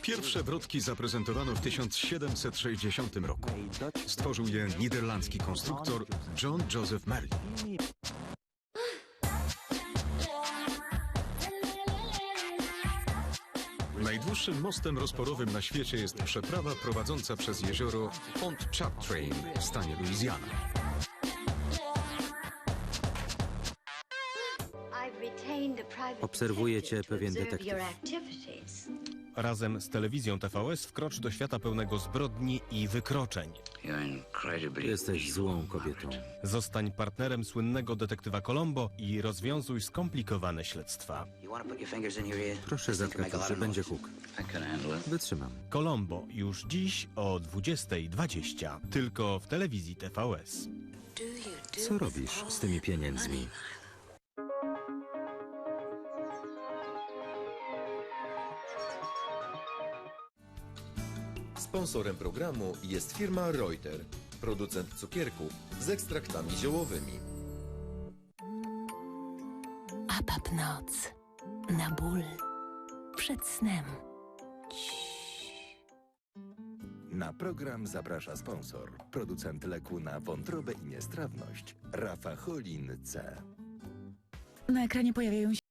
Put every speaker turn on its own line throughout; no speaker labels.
Pierwsze wrotki zaprezentowano w 1760 roku. Stworzył je niderlandzki konstruktor John Joseph Merlin. Najdłuższym mostem rozporowym na świecie jest przeprawa prowadząca przez jezioro Pont Chaptrain w stanie Louisiana.
Obserwujecie pewien detektyw.
Razem z telewizją TVS wkrocz do świata pełnego zbrodni i wykroczeń.
Jesteś złą kobietą.
Zostań partnerem słynnego detektywa Colombo i rozwiązuj skomplikowane śledztwa.
Proszę zatkać uszy, będzie huk. Wytrzymam.
Colombo już dziś o 20.20. Tylko w telewizji TVS.
Co robisz z tymi pieniędzmi?
Sponsorem programu jest firma Reuter, producent cukierków z ekstraktami ziołowymi.
APAP Noc. Na ból. Przed snem.
Na program zaprasza sponsor, producent leku na wątrobę i niestrawność, Rafacholin C.
Na ekranie pojawiają się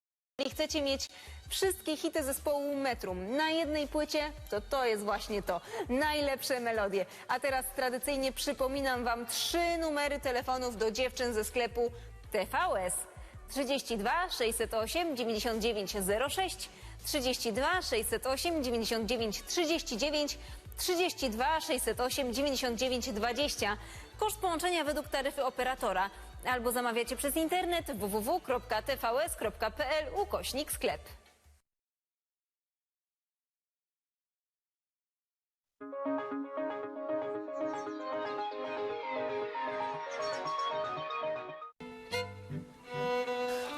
Jeśli chcecie mieć wszystkie hity zespołu Metrum na jednej płycie, to to jest właśnie to. Najlepsze melodie. A teraz tradycyjnie przypominam Wam trzy numery telefonów do dziewczyn ze sklepu TVS. 32 608 99 06, 32 608 99 39, 32 608 99 20. Koszt połączenia według taryfy operatora. Albo zamawiacie przez internet www.tvs.pl ukośnik sklep.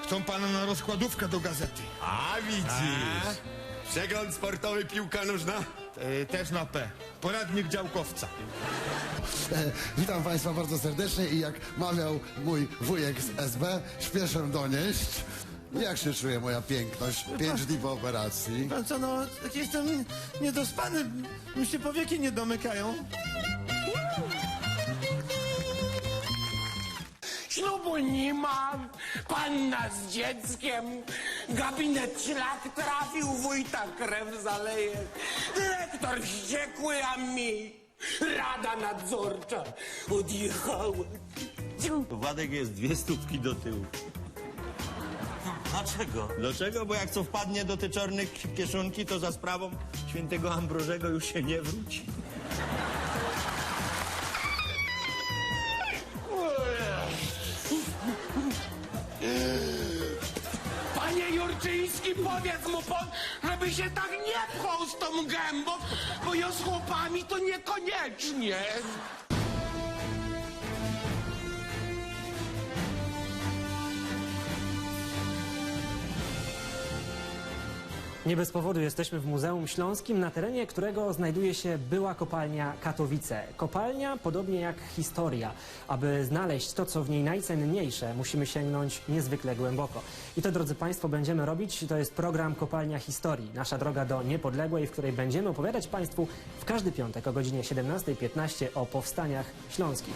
Chcą pana na rozkładówkę do gazety.
A widzisz. Przegląd sportowy piłka nożna.
E, też na P. Poradnik działkowca.
E, Witam Państwa bardzo serdecznie i jak mawiał mój wujek z SB, śpieszę donieść. Jak się czuje moja piękność? Pięć dni po operacji.
Pan co, no, tak jestem niedospany. Mi się powieki nie domykają.
Ślubu nie mam, panna z dzieckiem, gabinet szlak trafił, wójta krew zaleje, dyrektor wściekły, a mi rada nadzorcza odjechała.
Władek jest dwie stópki do tyłu.
Dlaczego?
Dlaczego? Bo jak co wpadnie do te czarnych kieszonki, to za sprawą świętego Ambrożego już się nie wróci.
Panie Jurczyński, powiedz mu pan, żeby się tak nie pchał z tą gębą, bo ja z chłopami to niekoniecznie.
Nie bez powodu jesteśmy w Muzeum Śląskim, na terenie którego znajduje się była kopalnia Katowice. Kopalnia, podobnie jak historia. Aby znaleźć to, co w niej najcenniejsze, musimy sięgnąć niezwykle głęboko. I to, drodzy Państwo, będziemy robić. To jest program Kopalnia Historii. Nasza droga do niepodległej, w której będziemy opowiadać Państwu w każdy piątek o godzinie 17.15 o powstaniach śląskich.